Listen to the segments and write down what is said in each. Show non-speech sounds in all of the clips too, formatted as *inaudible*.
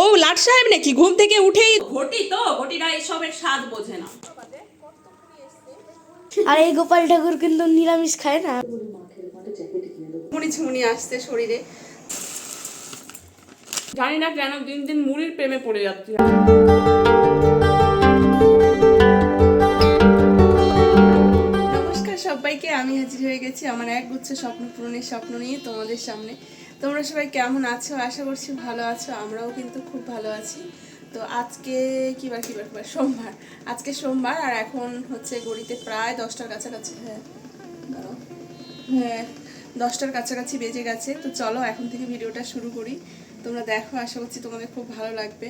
ও লাট সাহেব নাকি? ঘুম থেকে উঠেই ঘটি তো ঘটিরা এসবের স্বাদ বোঝে না। আর এই গোপাল ঠাকুর কিন্তু নিরামিষ খায় না। মুড়ি ঝুমুনি আসছে শরীরে। জানি না কেন দিন দিন মুড়ির প্রেমে পড়ে যাচ্ছি। নমস্কার সবাইকে আমি হাজির হয়ে গেছি আমার এক গুচ্ছ স্বপ্ন পূরণের স্বপ্ন নিয়ে তোমাদের সামনে। তোমরা সবাই কেমন আছো? আশা করছি ভালো আছো, আমরাও কিন্তু খুব ভালো আছি। তো আজকে কি বার কি বার কি বার? সোমবার। আজকে সোমবার আর এখন হচ্ছে গড়িতে প্রায় দশটার কাছাকাছি। হ্যাঁ হ্যাঁ দশটার কাছাকাছি বেজে গেছে। তো চলো এখন থেকে ভিডিওটা শুরু করি। তোমরা দেখো, আশা করছি তোমাদের খুব ভালো লাগবে।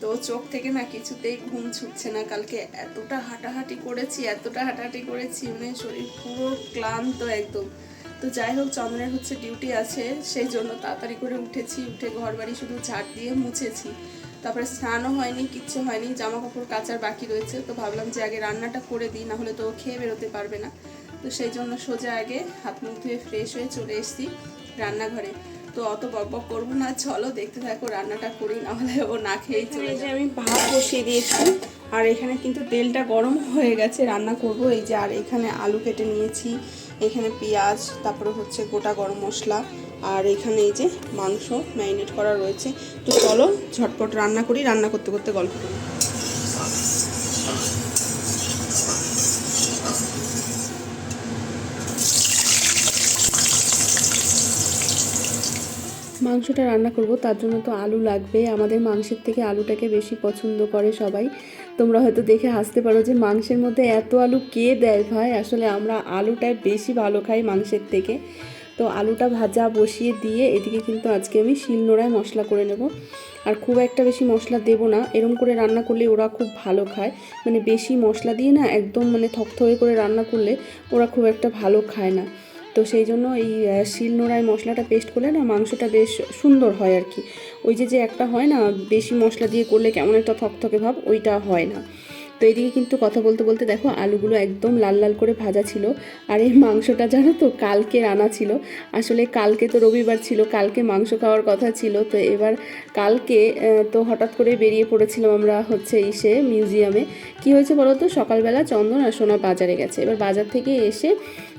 তো চোখ থেকে না কিছুতেই ঘুম ছুটছে না। কালকে এতটা হাঁটাহাঁটি করেছি, এতটা হাঁটাহাঁটি করেছি মানে শরীর পুরো ক্লান্ত একদম। তো যাই হোক চন্দনের হচ্ছে ডিউটি আছে সেই জন্য তাড়াতাড়ি করে উঠেছি উঠে ঘর বাড়ি শুধু ঝাড় দিয়ে মুছেছি। তারপরে স্নানও হয়নি কিচ্ছু হয়নি জামা কাপড় কাচার বাকি রয়েছে তো ভাবলাম যে আগে রান্নাটা করে দিই না হলে তো ও খেয়ে বেরোতে পারবে না। তো সেই জন্য সোজা আগে হাত মুখ ধুয়ে ফ্রেশ হয়ে চলে এসেছি রান্নাঘরে। তো অত বক বক করব না চলো দেখতে থাকো রান্নাটা করি না হলে ও না খেয়েই চলে যে আমি ভাত বসিয়ে দিয়েছি আর এখানে কিন্তু তেলটা গরম হয়ে গেছে রান্না করব। এই যে আর এখানে আলু কেটে নিয়েছি এখানে পেঁয়াজ, তারপরে হচ্ছে গোটা গরম মশলা, আর এখানে এই যে মাংস ম্যারিনেট করা রয়েছে। তো চলো ঝটপট রান্না করি, রান্না করতে করতে গল্প করি। মাংসটা রান্না করব, তার জন্য তো আলু লাগবে। আমাদের মাংসের থেকে আলুটাকে বেশি পছন্দ করে সবাই। তোমরা হয়তো দেখে হাসতে পারো যে মাংসের মধ্যে এত আলু কে দেয় ভাই? আসলে আমরা আলুটাই বেশি ভালো খাই মাংসের থেকে। তো আলুটা ভাজা বসিয়ে দিয়ে এদিকে কিন্তু আজকে আমি শিলনোড়ায় মশলা করে নেব। আর খুব একটা বেশি মশলা দেবো না। এরম করে রান্না করলে ওরা খুব ভালো খায়। মানে বেশি মশলা দিয়ে না একদম মানে থকথকে করে রান্না করলে ওরা খুব একটা ভালো খায় না। তো সেই জন্য এই শিল নোড়ায় মশলাটা পেস্ট করলে না মাংসটা বেশ সুন্দর হয় আর কি। ওই যে যে একটা হয় না, বেশি মশলা দিয়ে করলে কেমন একটা থকথকে ভাব, ওইটা হয় না। তো এইদিকে কিন্তু কথা বলতে বলতে দেখো, আলুগুলো একদম লাল লাল করে ভাজা ছিল। আর এই মাংসটা জানো তো কালকে রান্না ছিল। আসলে কালকে তো রবিবার ছিল, কালকে মাংস খাওয়ার কথা ছিল। তো এবার কালকে তো হঠাৎ করে বেরিয়ে পড়েছিলাম আমরা হচ্ছে ইসে মিউজিয়ামে। কি হয়েছে বলো তো? সকালবেলা চন্দন আর সোনা বাজারে গেছে। এবার বাজার থেকে এসে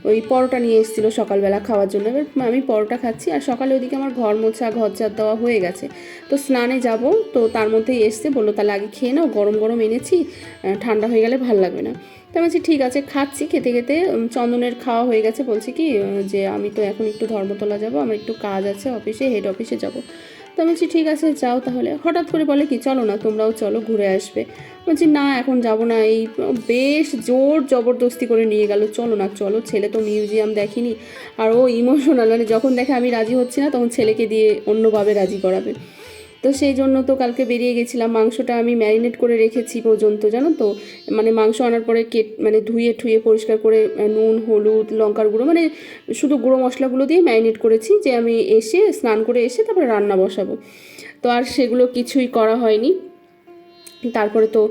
ওই পরোটা নিয়ে এসেছিল সকালবেলা খাওয়ার জন্য। এবার আমি পরোটা খাচ্ছি আর সকালে ওইদিকে আমার ঘর মোছা, ঘর ঝাড় দেওয়া হয়ে গেছে। তো স্নানে যাব, তো তার মধ্যেই এসছে, বলল তাহলে আগে খেয়ে নাও, গরম গরম এনেছি ঠান্ডা হয়ে গেলে ভালো লাগবে না। তো আমি বলছি, ঠিক আছে, খাচ্ছি। খেতে খেতে চন্দনের খাওয়া হয়ে গেছে। বলছি কি যে আমি তো এখন একটু ধর্মতলা যাব, আমার একটু কাজ আছে অফিসে হেড অফিসে যাব। তো বলছি, ঠিক আছে, যাও তাহলে। হঠাৎ করে বলে কি, চলো না, তোমরাও চলো ঘুরে আসবে। বলছি, না, এখন যাব না। এই বেশ জোর জবরদস্তি করে নিয়ে গেল, চলো না, চলো, ছেলে তো মিউজিয়াম দেখিনি। আর ও ইমোশনাল মানে যখন দেখে আমি রাজি হচ্ছি না, তখন ছেলেকে দিয়ে অন্যভাবে রাজি করাবে। তো সেই জন্য তো কালকে বেরিয়ে গেছিলাম। মাংসটা আমি ম্যারিনেট করে রেখেছি পর্যন্ত, জানো তো? মানে মাংস আনার পরে কেট মানে ধুয়ে ঠুয়ে পরিষ্কার করে নুন, হলুদ, লঙ্কার গুঁড়ো মানে শুধু গুঁড়ো মশলাগুলো দিয়ে ম্যারিনেট করেছি যে আমি এসে স্নান করে এসে তারপরে রান্না বসাবো। তো আর সেগুলো কিছুই করা হয়নি। তারপরে তো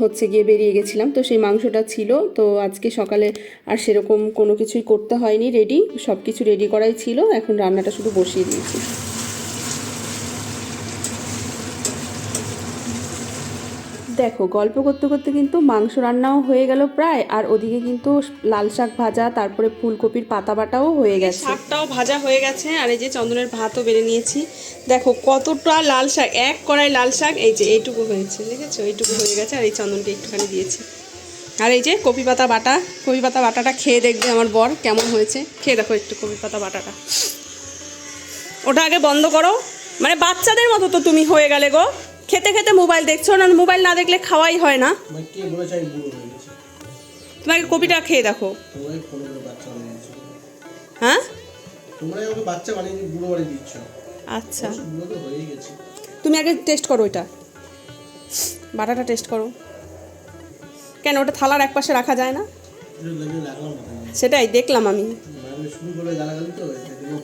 হচ্ছে গিয়ে বেরিয়ে গেছিলাম। তো সেই মাংসটা ছিল, তো আজকে সকালে আর সেরকম কোনো কিছুই করতে হয়নি, রেডি। সব কিছু রেডি করাই ছিল, এখন রান্নাটা শুধু বসিয়ে দিয়েছি। দেখো গল্প করতে করতে কিন্তু মাংস রান্নাও হয়ে গেল প্রায় আর ওদিকে কিন্তু লাল শাক ভাজা তারপরে ফুলকপির পাতা বাটাও হয়ে গেছে। শাকটাও ভাজা হয়ে গেছে আর এই যে চন্দনের ভাতও বেড়ে নিয়েছি। দেখো কতটা লাল শাক এক কড়াই লাল শাক এই যে এইটুকু হয়েছে দেখেছ? এইটুকু হয়ে গেছে আর এই চন্দনকে একটুখানি দিয়েছি। আর এই যে কপি পাতা বাটা কপি পাতা বাটাটা খেয়ে দেখবে আমার বর কেমন হয়েছে। খেয়ে দেখো একটু কপি পাতা বাটাটা। ওটা আগে বন্ধ করো। মানে বাচ্চাদের মতো তো তুমি হয়ে গেলে গো। খেতে খেতে মোবাইল দেখছ না? মোবাইল না দেখলে খাওয়াই হয় না। তোমাকে কপিটা খেয়ে দেখো। হ্যাঁ? আচ্ছা। তুমি আগে টেস্ট করো ওইটা। বাটাটা টেস্ট করো। কেন ওটা থালার এক পাশে রাখা যায় না। সেটাই দেখলাম আমি। মানে শুরু করে তো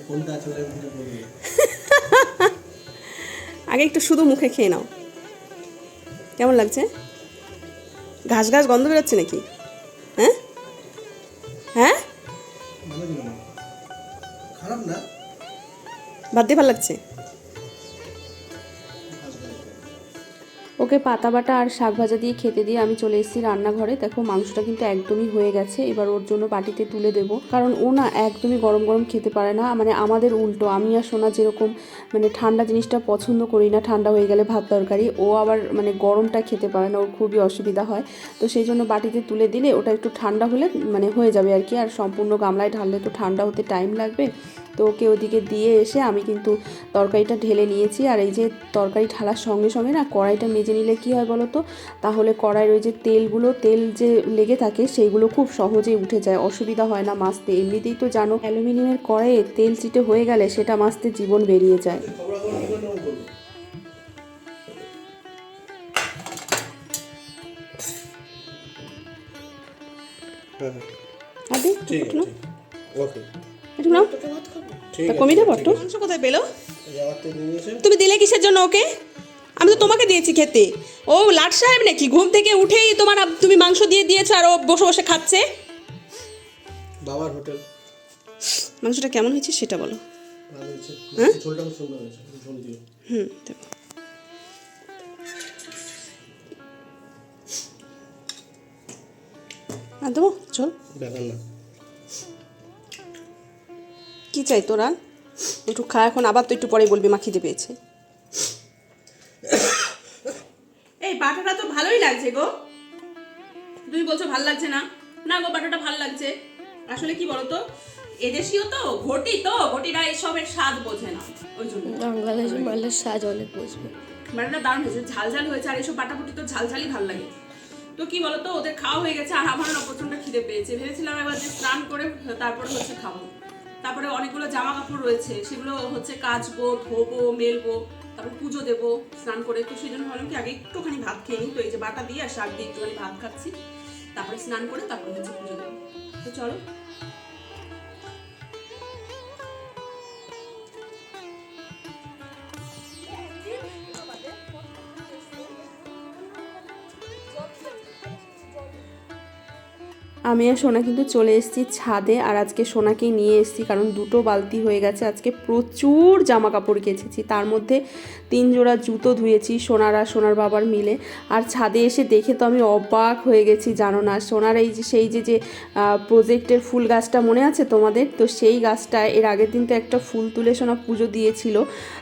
ফোনটা *laughs* আগে একটু শুধু মুখে খেয়ে নাও। কেমন লাগছে? ঘাস ঘাস গন্ধ বেরোচ্ছে নাকি? হ্যাঁ? হ্যাঁ? ভাত দিয়ে ভালো লাগছে। ওকে পাতা, বাটা আর শাক ভাজা দিয়ে খেতে দিয়ে আমি চলে এসেছি রান্নাঘরে। দেখো, মাংসটা কিন্তু একদমই হয়ে গেছে। এবার ওর জন্য বাটিতে তুলে দেব। কারণ ও না একদমই গরম গরম খেতে পারে না। মানে আমাদের উল্টো। আমি আর সোনা যেরকম মানে ঠান্ডা জিনিসটা পছন্দ করি না, ঠান্ডা হয়ে গেলে ভাত তরকারি। ও আবার মানে গরমটা খেতে পারে না, ওর খুবই অসুবিধা হয়। তো সেই জন্য বাটিতে তুলে দিলে ওটা একটু ঠান্ডা হলে মানে হয়ে যাবে আর কি। আর সম্পূর্ণ গামলায় ঢাললে তো ঠান্ডা হতে টাইম লাগবে। তো ওকে ওদিকে দিয়ে এসে আমি কিন্তু তরকারিটা ঢেলে নিয়েছি। আর এই যে তরকারি ঢালার সঙ্গে সঙ্গে না কড়াইটা মেজে নিলে কি হয় বলো তো? তাহলে কড়াইয়ের ওই যে তেলগুলো তেল যে লেগে থাকে সেইগুলো খুব সহজেই উঠে যায়। অসুবিধা হয় না মাছতে। এমনিতেই তো জানো অ্যালুমিনিয়ামের কড়াইয়ে তেল চিটে হয়ে গেলে সেটা মাছতে জীবন বেরিয়ে যায়। হ্যাঁ হ্যাঁ। আদি ঠিক। ওকে। তা কমিয়ে দেবো একটু? মাংস কোথায় পেল? তুমি দিলে কিসের জন্য ওকে? আমি তো তোমাকে দিয়েছি খেতে। ও লাট সাহেব নাকি? ঘুম থেকে উঠেই তোমার তুমি মাংস দিয়ে দিয়েছ আর ও বসে বসে খাচ্ছে। বাবার হোটেল। মাংসটা কেমন হয়েছে সেটা বলো। দিও। হুম। আর দেবো? চল না। কি চাই তোরা একটু খা এখন আবার তো একটু পরে বলবি মা খিদে পেয়েছে। এই বাটাটা তো ভালোই লাগছে গো। তুমি বলছো ভালো লাগছে না? না গো বাটাটা ভালো লাগছে। আসলে কি বলতো? এদেশীয় তো ঘটি তো ঘটিরা এসবের স্বাদ বোঝে না। ওই জন্য। বাংলাদেশের মালের সাজ অনেক বুঝবে। বাটাটা দারুণ হয়েছে ঝাল ঝাল হয়েছে আর এসব বাটাবুটি তো ঝাল ঝালই ভালো লাগে। তো কি বলতো? ওদের খাওয়া হয়ে গেছে আর আমার না প্রচণ্ড খিদে পেয়েছে। ভেবেছিলাম এবার যে স্নান করে তারপরে হচ্ছে খাব। তারপরে অনেকগুলো জামা কাপড় রয়েছে, সেগুলো হচ্ছে কাচবো, ধোবো, মেলবো, তারপর পুজো দেবো, স্নান করে। তো সেই জন্য ভাবলাম কি, আগে একটুখানি ভাত খেয়ে নিই। তো এই যে বাটা দিয়ে আর শাক দিয়ে একটুখানি ভাত খাচ্ছি। তারপরে স্নান করে তারপরে হচ্ছে পুজো দেবো। তো চলো। আমি আর সোনা কিন্তু চলে এসেছি ছাদে আর আজকে সোনাকে নিয়ে এসেছি কারণ দুটো বালতি হয়ে গেছে। আজকে প্রচুর জামা কাপড় কেচেছি। তার মধ্যে তিন জোড়া জুতো ধুয়েছি, সোনার আর সোনার বাবার মিলে। আর ছাদে এসে দেখে তো আমি অবাক হয়ে গেছি, জানো না। সোনার এই যে, সেই যে যে প্রজেক্টের ফুল গাছটা মনে আছে তোমাদের? তো সেই গাছটা এর আগের দিন তো একটা ফুল তুলে সোনা পুজো দিয়েছিল।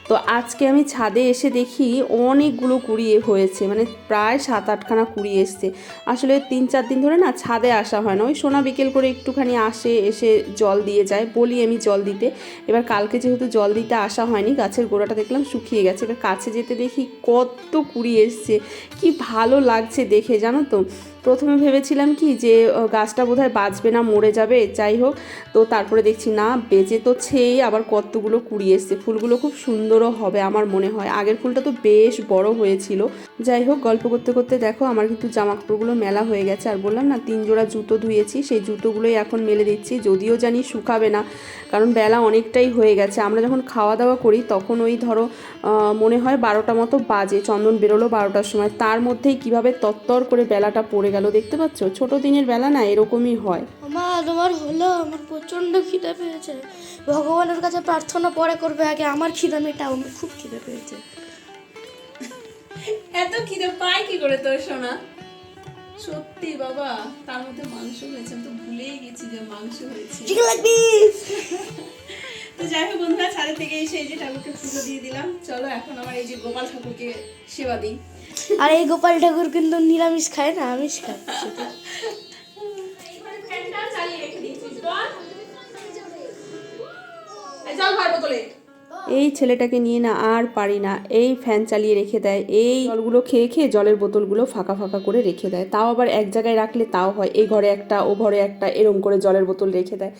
তো আজকে আমি ছাদে এসে দেখি অনেকগুলো কুড়িয়ে হয়েছে মানে প্রায় সাত আটখানা কুড়ি এসছে। আসলে তিন চার দিন ধরে না ছাদে আসা হয় না। ওই সোনা বিকেল করে একটুখানি আসে, এসে জল দিয়ে যায়, বলি আমি জল দিতে। এবার কালকে যেহেতু জল দিতে আসা হয়নি, গাছের গোড়াটা দেখলাম শুকিয়ে গেছে। কাছে যেতে দেখি কত কুড়ি এসছে। কি ভালো লাগছে দেখে জানো তো? প্রথমে ভেবেছিলাম কি যে গাছটা বোধহয় বাঁচবে না, মরে যাবে, যাই হোক। তো তারপরে দেখছি, না, বেঁচে তো ছেই, আবার কতগুলো কুড়ি এসছে। ফুলগুলো খুব সুন্দরও হবে আমার মনে হয়। আগের ফুলটা তো বেশ বড় হয়েছিল। যাই হোক, গল্প করতে করতে দেখো, আমার কিন্তু জামা কাপড়গুলো মেলা হয়ে গেছে। আর বললাম, না, তিন জোড়া জুতো ধুয়েছি, সেই জুতোগুলোই এখন মেলে দিচ্ছি। যদিও জানি শুকাবে না, কারণ বেলা অনেকটাই হয়ে গেছে। আমরা যখন খাওয়া দাওয়া করি, তখন ওই ধরো মনে হয় বারোটা মতো বাজে। চন্দন বেরোলো বারোটার সময়। তার মধ্যেই কীভাবে তত্তর করে বেলাটা পড়ে গেল দেখতে পাচ্ছ? ছোট দিনের বেলা না এরকমই হয়। মা তোমার হলো? আমার প্রচণ্ড খিদে পেয়েছে। ভগবানের কাছে প্রার্থনা পরে করবে আগে। আমার খিদে মেটাও আমার খুব খিদে পেয়েছে। এত খিদে পায় কি করে তোর সোনা? সত্যি বাবা তার মধ্যে মাংস হয়েছে আমি তো ভুলেই গেছি যে মাংস হয়েছে। *laughs* তো যাই হোক বন্ধুরা ছাদের থেকে এসে এই যে ঠাকুরকে পুজো দিয়ে দিলাম। চলো এখন আমার এই যে গোপাল ঠাকুরকে সেবা দিই। আর এই গোপাল ঠাকুর কিন্তু নিরামিষ খায় না আমিষ খায়। চালিয়ে রেখে দিয়েছিস জল ভর বোতলে এই ছেলেটাকে নিয়ে না আর পারি না। এই ফ্যান চালিয়ে রেখে দেয়। এই জলগুলো খেয়ে খেয়ে জলের বোতলগুলো ফাঁকা ফাঁকা করে রেখে দেয়। তাও আবার এক জায়গায় রাখলে তাও হয়। এই ঘরে একটা, ও ঘরে একটা, এরম করে জলের বোতল রেখে দেয়।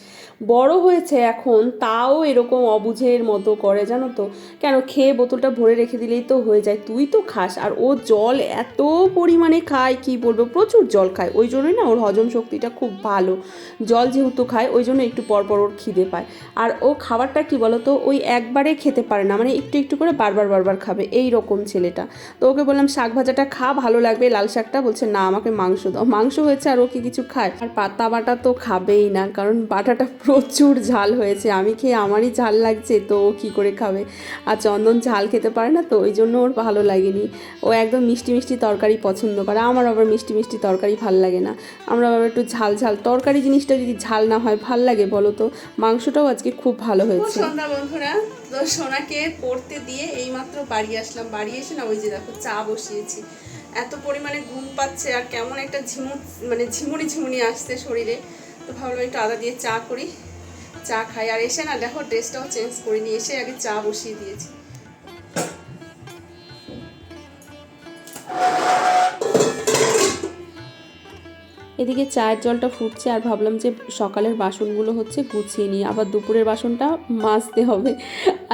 বড় হয়েছে এখন, তাও এরকম অবুঝের মতো করে, জানো তো? কেন খেয়ে বোতলটা ভরে রেখে দিলেই তো হয়ে যায়। তুই তো খাস। আর ও জল এত পরিমাণে খায়, কি বলব? প্রচুর জল খায়। ওই জন্যই না ওর হজম শক্তিটা খুব ভালো। জল যেহেতু খায়, ওই জন্য একটু পরপর ওর খিদে পায়। আর ও খাবারটা কি বলতো? ওই একবারে তরকারি খেতে পারে না মানে একটু একটু করে বারবার বারবার খাবে, এই রকম ছেলেটা। তো ওকে বললাম, শাক ভাজাটা খা, ভালো লাগবে, লাল শাকটা? বলছে, না, আমাকে মাংস দাও। মাংস হয়েছে আর ও কি কিছু খায়? আর পাতা বাটা তো খাবেই না, কারণ বাটাটা *laughs* প্রচুর ঝাল হয়েছে, আমি খেয়ে আমারই ঝাল লাগছে, তো ও কী করে খাবে? আর চন্দন ঝাল খেতে পারে না, তো ওই জন্য ওর ভালো লাগেনি। ও একদম মিষ্টি মিষ্টি তরকারি পছন্দ করে, আমার আবার মিষ্টি মিষ্টি তরকারি ভালো লাগে না। আমরা আবার একটু ঝাল ঝাল, তরকারি জিনিসটা যদি ঝাল না হয়, ভালো লাগে বলো তো? মাংসটাও আজকে খুব ভালো হয়েছে। বন্ধুরা। তো সোনাকে পড়তে দিয়ে এইমাত্র বাড়ি আসলাম। বাড়ি এসে না ওই যে দেখো চা বসিয়েছি। এত পরিমাণে ঘুম পাচ্ছে আর কেমন একটা ঝিমু মানে ঝিমুনি ঝিমুনি আসছে শরীরে। তো ভাবলাম একটু আদা দিয়ে চা করি, চা খাই। আর এসে না দেখো ড্রেসটাও চেঞ্জ করিনি, এসে আগে চা বসিয়ে দিয়েছি। এদিকে চায়ের জলটা ফুটছে আর ভাবলাম যে সকালের বাসনগুলো হচ্ছে গুছিয়ে নিই। আবার দুপুরের বাসনটা মাজতে হবে।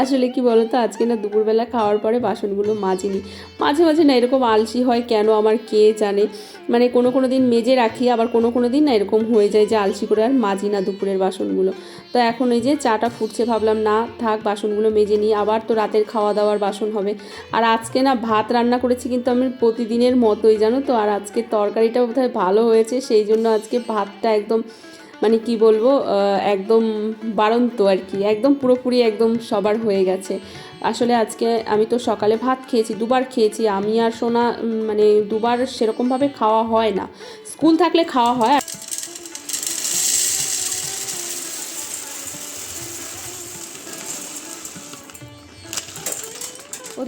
আসলে কি বলো তো আজকে না দুপুরবেলা খাওয়ার পরে বাসনগুলো মাজিনি। মাঝে মাঝে না এরকম আলসি হয়, কেন, আমার কে জানে? মানে কোনো কোনো দিন মেজে রাখি, আবার কোনো কোনো দিন না এরকম হয়ে যায় যে আলসি করে আর মাজি না দুপুরের বাসনগুলো। তো এখন এই যে চাটা ফুটছে, ভাবলাম না, থাক, বাসনগুলো মেজে নিই, আবার তো রাতের খাওয়া দাওয়ার বাসন হবে। আর আজকে না ভাত রান্না করেছি কিন্তু আমি প্রতিদিনের মতোই, জানো তো? আর আজকে তরকারিটা বোধহয় ভালো হয়েছে, সেই জন্য আজকে ভাতটা একদম মানে কি বলব একদম বাড়ন্ত আর কি, একদম পুরোপুরি একদম সবার হয়ে গেছে। আসলে আজকে আমি তো সকালে ভাত খেয়েছি, দুবার খেয়েছি, আমি আর সোনা মানে দুবার সেরকমভাবে খাওয়া হয় না। স্কুল থাকলে খাওয়া হয়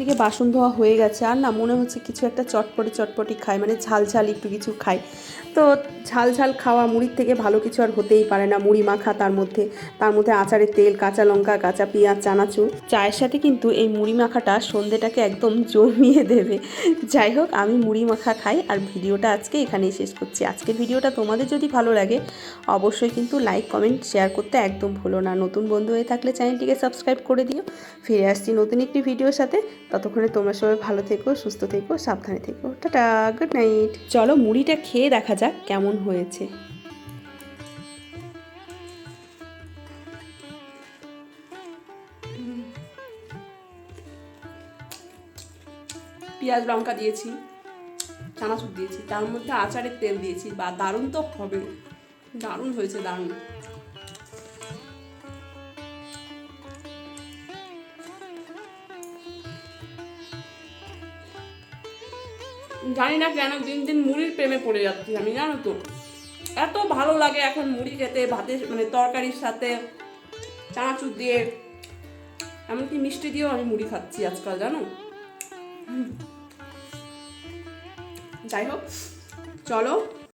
ওদিকে বাসন ধোয়া হয়ে গেছে। আর না, মনে হচ্ছে কিছু একটা চটপটি চটপটি খাই মানে ঝাল ঝাল একটু কিছু খাই তো ঝাল ঝাল খাওয়া মুড়ির থেকে ভালো কিছু আর হতেই পারে না। মুড়ি মাখা তার মধ্যে তার মধ্যে আচারের তেল, কাঁচা লঙ্কা, কাঁচা পেঁয়াজ, চানাচুর। চায়ের সাথে কিন্তু এই মুড়ি মাখাটা সন্ধেটাকে একদম জমিয়ে দেবে। যাই হোক, আমি মুড়ি মাখা খাই আর ভিডিওটা আজকে এখানেই শেষ করছি। আজকের ভিডিওটা তোমাদের যদি ভালো লাগে, অবশ্যই কিন্তু লাইক, কমেন্ট, শেয়ার করতে একদম ভুলো না। নতুন বন্ধু হয়ে থাকলে চ্যানেলটিকে সাবস্ক্রাইব করে দিও। ফিরে আসছি নতুন একটি ভিডিওর সাথে। ততক্ষণে তোমরা সবাই ভালো থেকো, সুস্থ থেকো, সাবধানে থেকো। টাটা গুড নাইট চলো মুড়িটা খেয়ে দেখা যাক কেমন হয়েছে। পেঁয়াজ লঙ্কা দিয়েছি, চানাচুর দিয়েছি, তার মধ্যে আচারের তেল দিয়েছি, বা দারুণ তো হবে। দারুণ হয়েছে, দারুণ। জানি না কেন, দিন দিন মুড়ির প্রেমে পড়ে যাচ্ছি আমি, জানো তো। এত ভালো লাগে এখন মুড়ি খেতে, ভাতের মানে তরকারির সাথে চানাচুর দিয়ে। এমনকি মিষ্টি দিয়েও আমি মুড়ি খাচ্ছি আজকাল, জানো? যাই হোক, চলো।